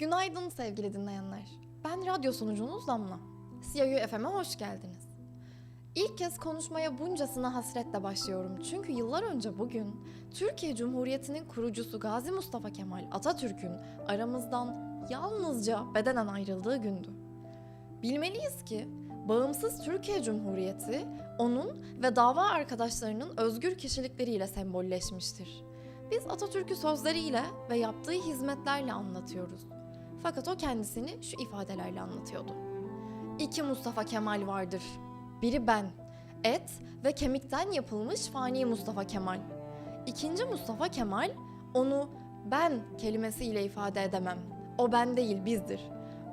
Günaydın sevgili dinleyenler. Ben radyo sunucunuz Damla. CIU FM'e hoş geldiniz. İlk kez konuşmaya buncasına hasretle başlıyorum. Çünkü yıllar önce bugün Türkiye Cumhuriyeti'nin kurucusu Gazi Mustafa Kemal Atatürk'ün aramızdan yalnızca bedenen ayrıldığı gündü. Bilmeliyiz ki bağımsız Türkiye Cumhuriyeti onun ve dava arkadaşlarının özgür kişilikleriyle sembolleşmiştir. Biz Atatürk'ü sözleriyle ve yaptığı hizmetlerle anlatıyoruz. Fakat o kendisini şu ifadelerle anlatıyordu. İki Mustafa Kemal vardır. Biri ben, et ve kemikten yapılmış fani Mustafa Kemal. İkinci Mustafa Kemal, onu ben kelimesiyle ifade edemem. O ben değil bizdir.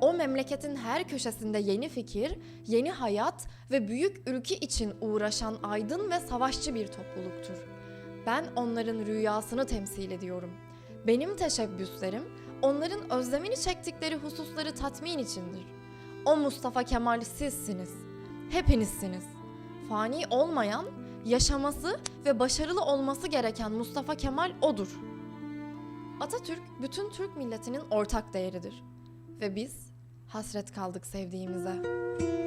O memleketin her köşesinde yeni fikir, yeni hayat ve büyük ülke için uğraşan aydın ve savaşçı bir topluluktur. Ben onların rüyasını temsil ediyorum. Benim teşebbüslerim onların özlemini çektikleri hususları tatmin içindir. O Mustafa Kemal sizsiniz. Hepinizsiniz. Fani olmayan, yaşaması ve başarılı olması gereken Mustafa Kemal odur. Atatürk bütün Türk milletinin ortak değeridir ve biz hasret kaldık sevdiğimize.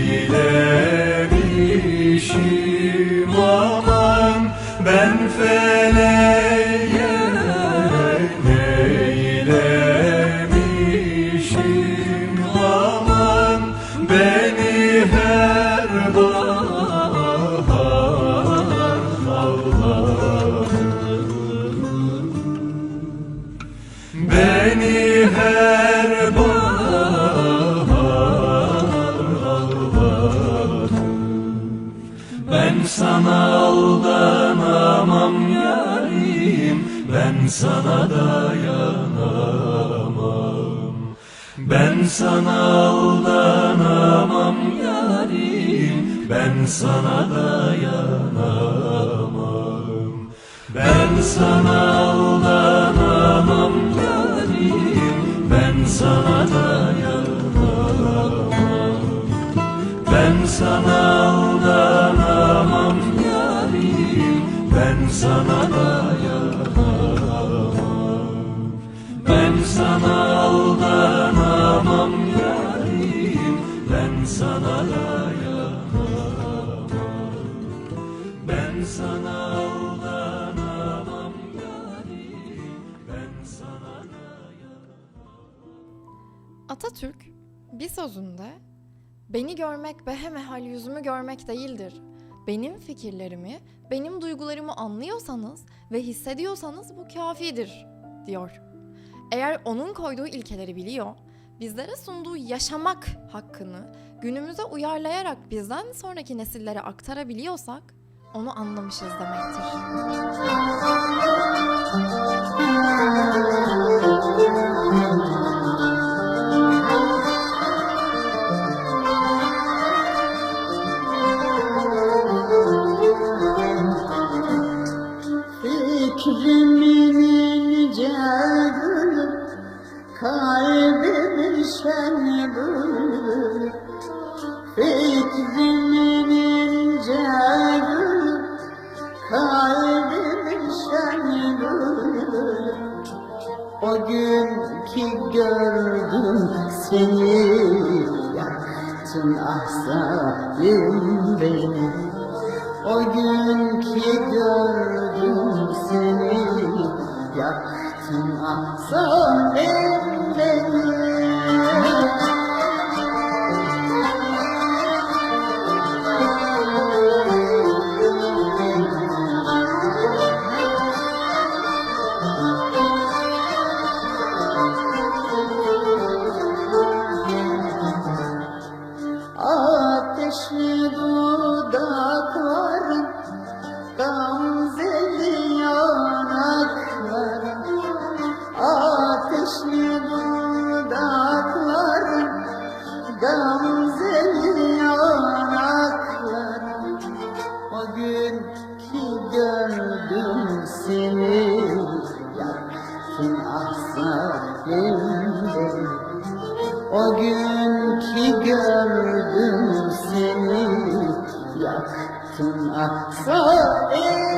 Ile sana aldanamam yarim. Ben sana dayanamam Atatürk bir sözünde beni görmek behemehal yüzümü görmek değildir. Benim fikirlerimi, benim duygularımı anlıyorsanız ve hissediyorsanız bu kafidir diyor. Eğer onun koyduğu ilkeleri biliyor, bizlere sunduğu yaşamak hakkını günümüze uyarlayarak bizden sonraki nesillere aktarabiliyorsak onu anlamışız demektir. Fikrimin Kalbimin şen bülbülü Fikrimin ince gülü Kalbimin şen bülbülü O gün ki gördüm seni Yaktın ah beni. O gün ki gördüm seni Yaktın ah zalim ah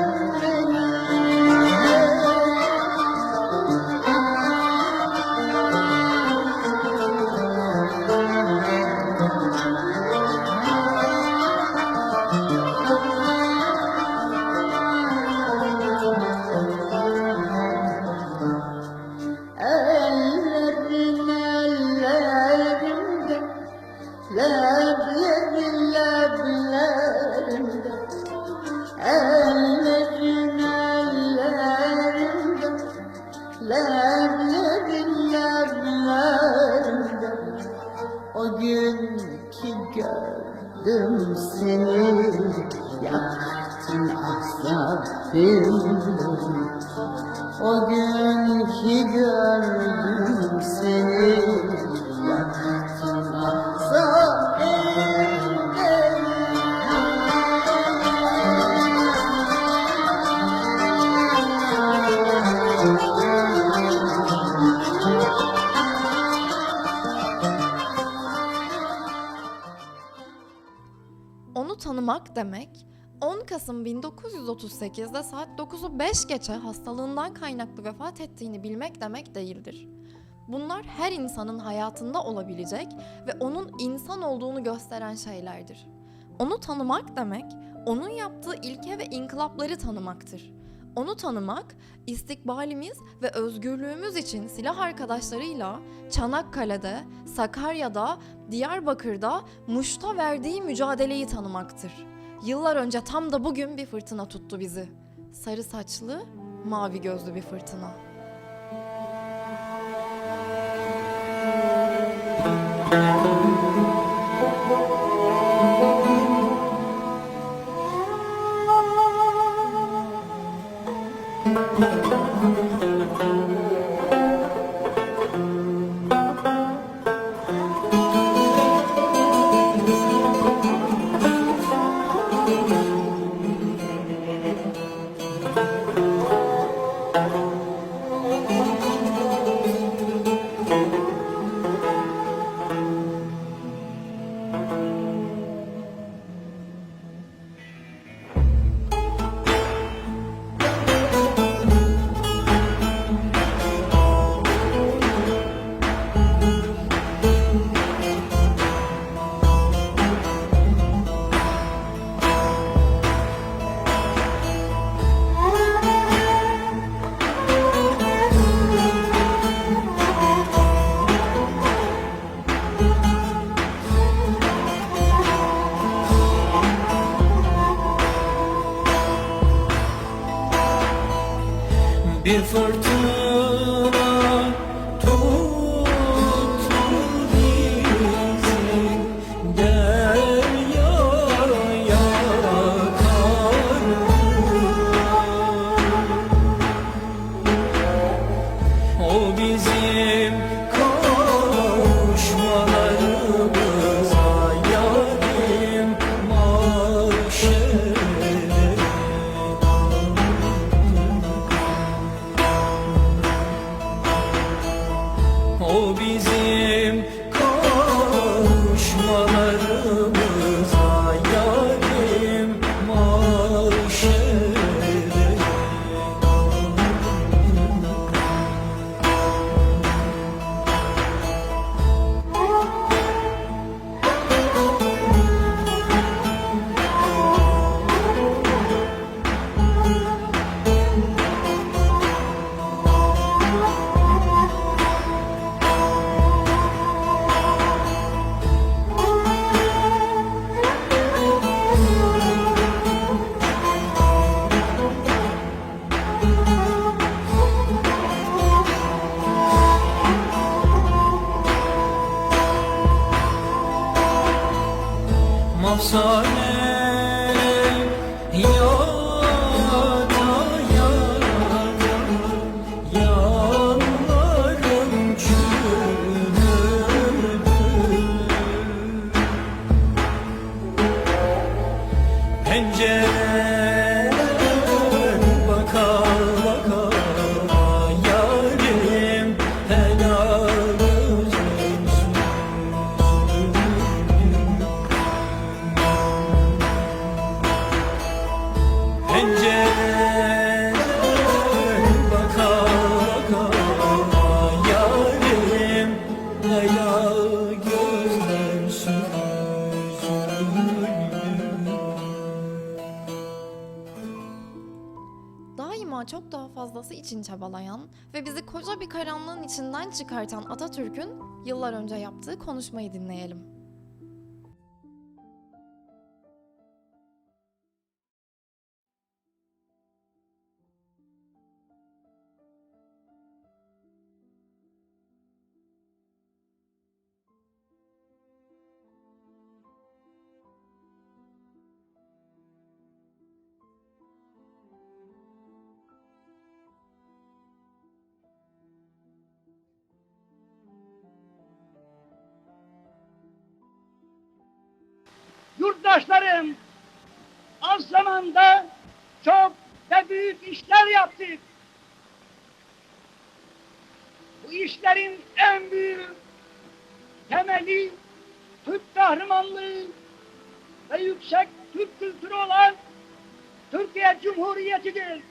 1938'de saat 9'u 5 geçe hastalığından kaynaklı vefat ettiğini bilmek demek değildir. Bunlar her insanın hayatında olabilecek ve onun insan olduğunu gösteren şeylerdir. Onu tanımak demek, onun yaptığı ilke ve inkılapları tanımaktır. Onu tanımak, istikbalimiz ve özgürlüğümüz için silah arkadaşlarıyla Çanakkale'de, Sakarya'da, Diyarbakır'da, Muş'ta verdiği mücadeleyi tanımaktır. Yıllar önce tam da bugün bir fırtına tuttu bizi. Sarı saçlı, mavi gözlü bir fırtına. O bizim You. Bizi koca bir karanlığın içinden çıkartan Atatürk'ün yıllar önce yaptığı konuşmayı dinleyelim. Yaptık. Bu işlerin en büyük temeli Türk kahramanlığı ve yüksek Türk kültürü olan Türkiye Cumhuriyeti'dir.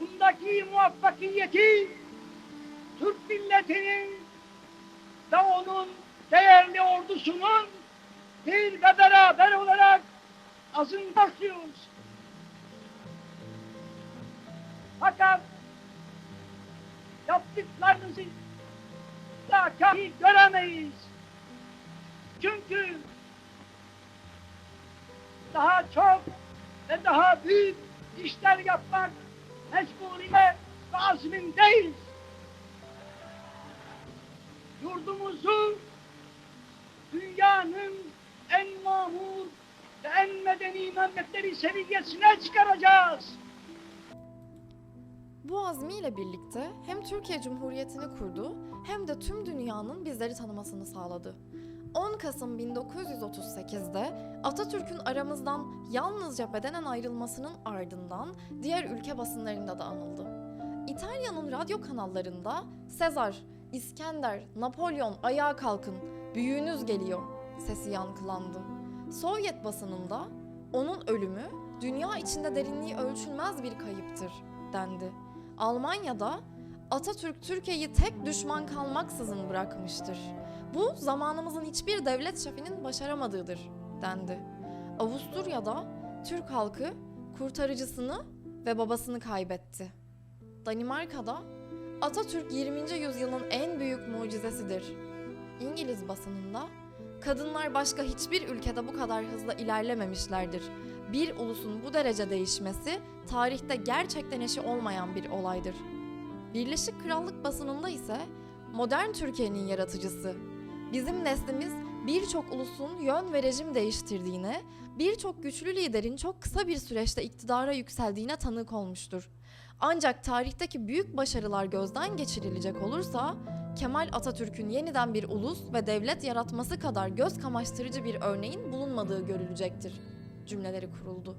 bundaki muvaffakiyeti Türk milletinin ve onun değerli ordusunun ve beraber olarak azın başlıyoruz. Fakat yaptıklarınızı da kafi göremeyiz. Çünkü daha çok ve daha büyük işler yapmak mecburiyet ve azmindeyiz. Yurdumuzu dünyanın en mamur ve en medeni memleketleri seviyesine çıkaracağız. Bu azmiyle birlikte hem Türkiye Cumhuriyeti'ni kurdu hem de tüm dünyanın bizleri tanımasını sağladı. 10 Kasım 1938'de Atatürk'ün aramızdan yalnızca bedenen ayrılmasının ardından diğer ülke basınlarında da anıldı. İtalya'nın radyo kanallarında Sezar, İskender, Napolyon ayağa kalkın, büyüğünüz geliyor sesi yankılandı. Sovyet basınında onun ölümü dünya içinde derinliği ölçülmez bir kayıptır dendi. Almanya'da Atatürk Türkiye'yi tek düşman kalmaksızın bırakmıştır. Bu zamanımızın hiçbir devlet şefinin başaramadığıdır dendi. Avusturya'da Türk halkı kurtarıcısını ve babasını kaybetti. Danimarka'da Atatürk 20. yüzyılın en büyük mucizesidir. İngiliz basınında kadınlar başka hiçbir ülkede bu kadar hızla ilerlememişlerdir. Bir ulusun bu derece değişmesi tarihte gerçekten eşi olmayan bir olaydır. Birleşik Krallık basınında ise modern Türkiye'nin yaratıcısı. Bizim neslimiz birçok ulusun yön ve rejim değiştirdiğine, birçok güçlü liderin çok kısa bir süreçte iktidara yükseldiğine tanık olmuştur. Ancak tarihteki büyük başarılar gözden geçirilecek olursa Kemal Atatürk'ün yeniden bir ulus ve devlet yaratması kadar göz kamaştırıcı bir örneğin bulunmadığı görülecektir. Cümleleri kuruldu.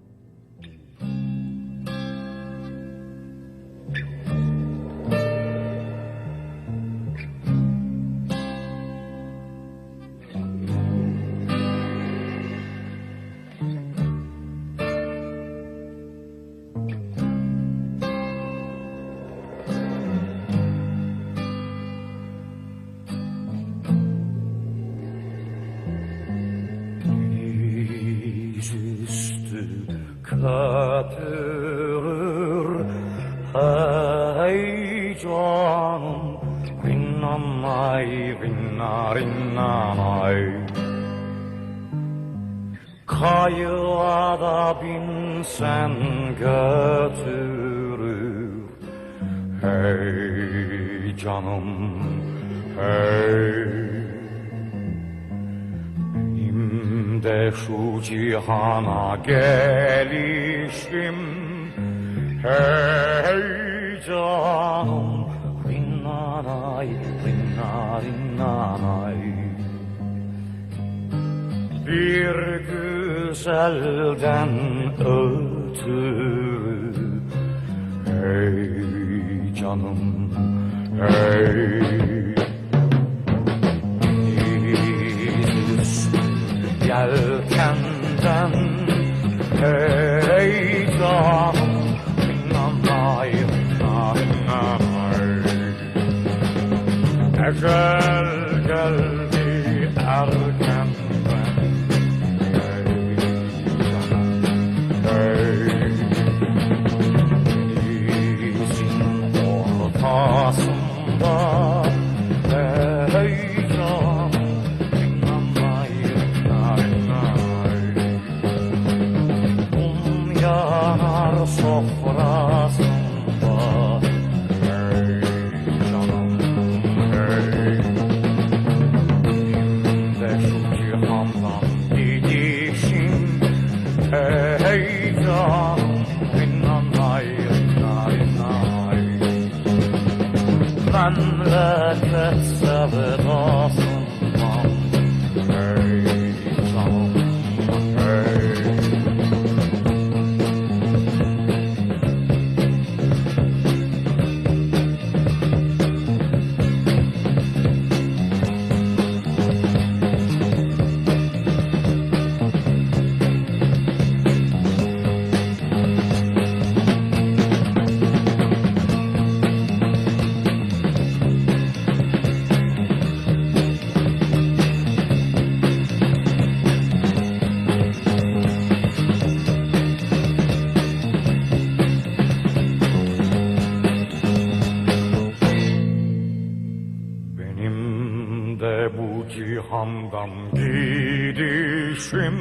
Binsen götürür Hey canım hey. Benim şu cihana gelişim. Hey güzelden ötürü. Hey canım, hey yelkenden Hey canım Rinnanay, rinnanay Ecel cihandan gidişim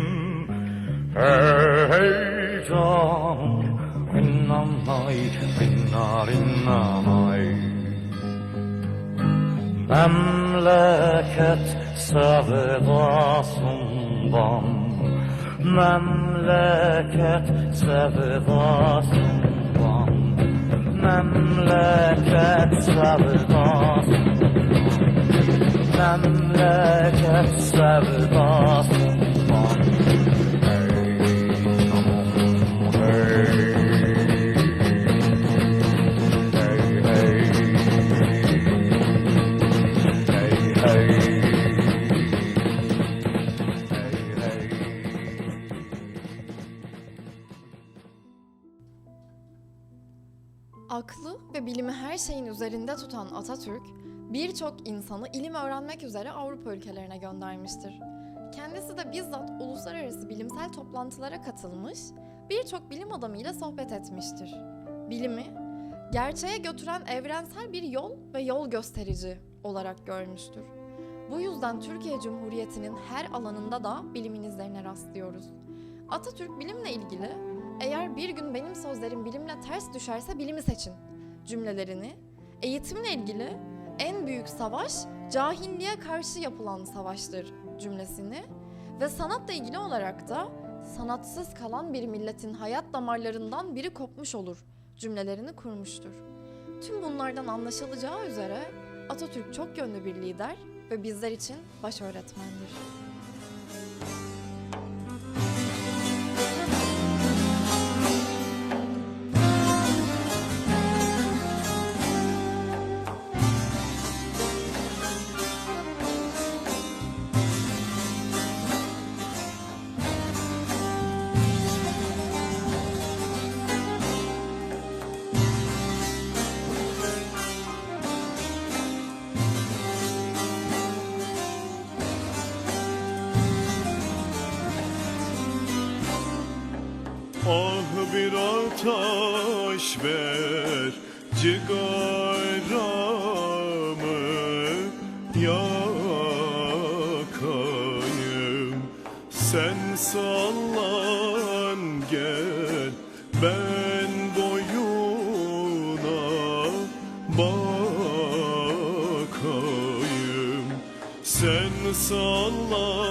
Hey can Rinnanay Rinna rinnanay Memleket sevdasından Memleket sevdasından Memleket sevdasından Hey hey Aklı ve bilimi her şeyin üzerinde tutan Atatürk, birçok insanı ilim öğrenmek üzere Avrupa ülkelerine göndermiştir. Kendisi de bizzat uluslararası bilimsel toplantılara katılmış, birçok bilim adamıyla sohbet etmiştir. Bilimi, gerçeğe götüren evrensel bir yol ve yol gösterici olarak görmüştür. Bu yüzden Türkiye Cumhuriyeti'nin her alanında da bilimin izlerine rastlıyoruz. Atatürk bilimle ilgili eğer bir gün benim sözlerim bilimle ters düşerse bilimi seçin cümlelerini, eğitimle ilgili en büyük savaş cahilliğe karşı yapılan savaştır cümlesini ve sanatla ilgili olarak da sanatsız kalan bir milletin hayat damarlarından biri kopmuş olur cümlelerini kurmuştur. Tüm bunlardan anlaşılacağı üzere Atatürk çok yönlü bir lider ve bizler için baş öğretmendir. Sen sallan gel ben boyuna bakayım. Sen sallan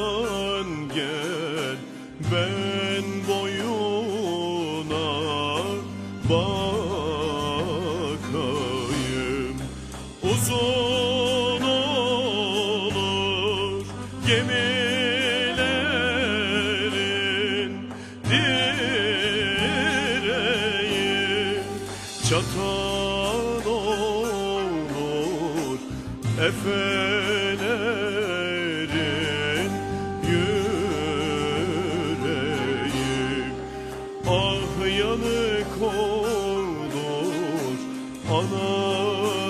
Oh.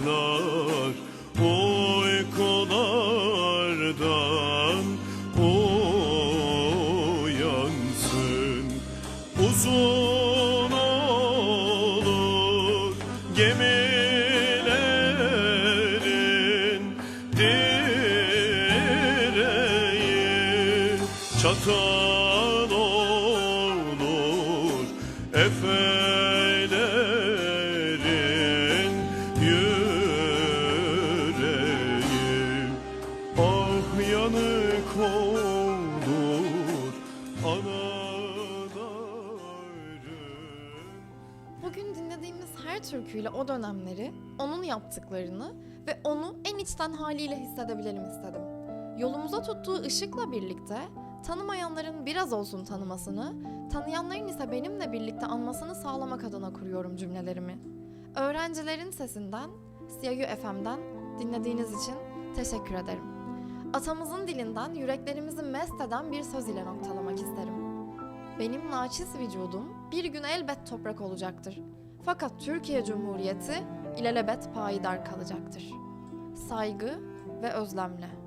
No. Yaptıklarını ve onu en içten haliyle hissedebilelim istedim. Yolumuza tuttuğu ışıkla birlikte tanımayanların biraz olsun tanımasını, tanıyanların ise benimle birlikte anmasını sağlamak adına kuruyorum cümlelerimi. Öğrencilerin sesinden, CIU FM'den dinlediğiniz için teşekkür ederim. Atamızın dilinden yüreklerimizi mest eden bir söz ile noktalamak isterim. Benim naçiz vücudum bir gün elbet toprak olacaktır. Fakat Türkiye Cumhuriyeti ilelebet payidar kalacaktır. Saygı ve özlemle.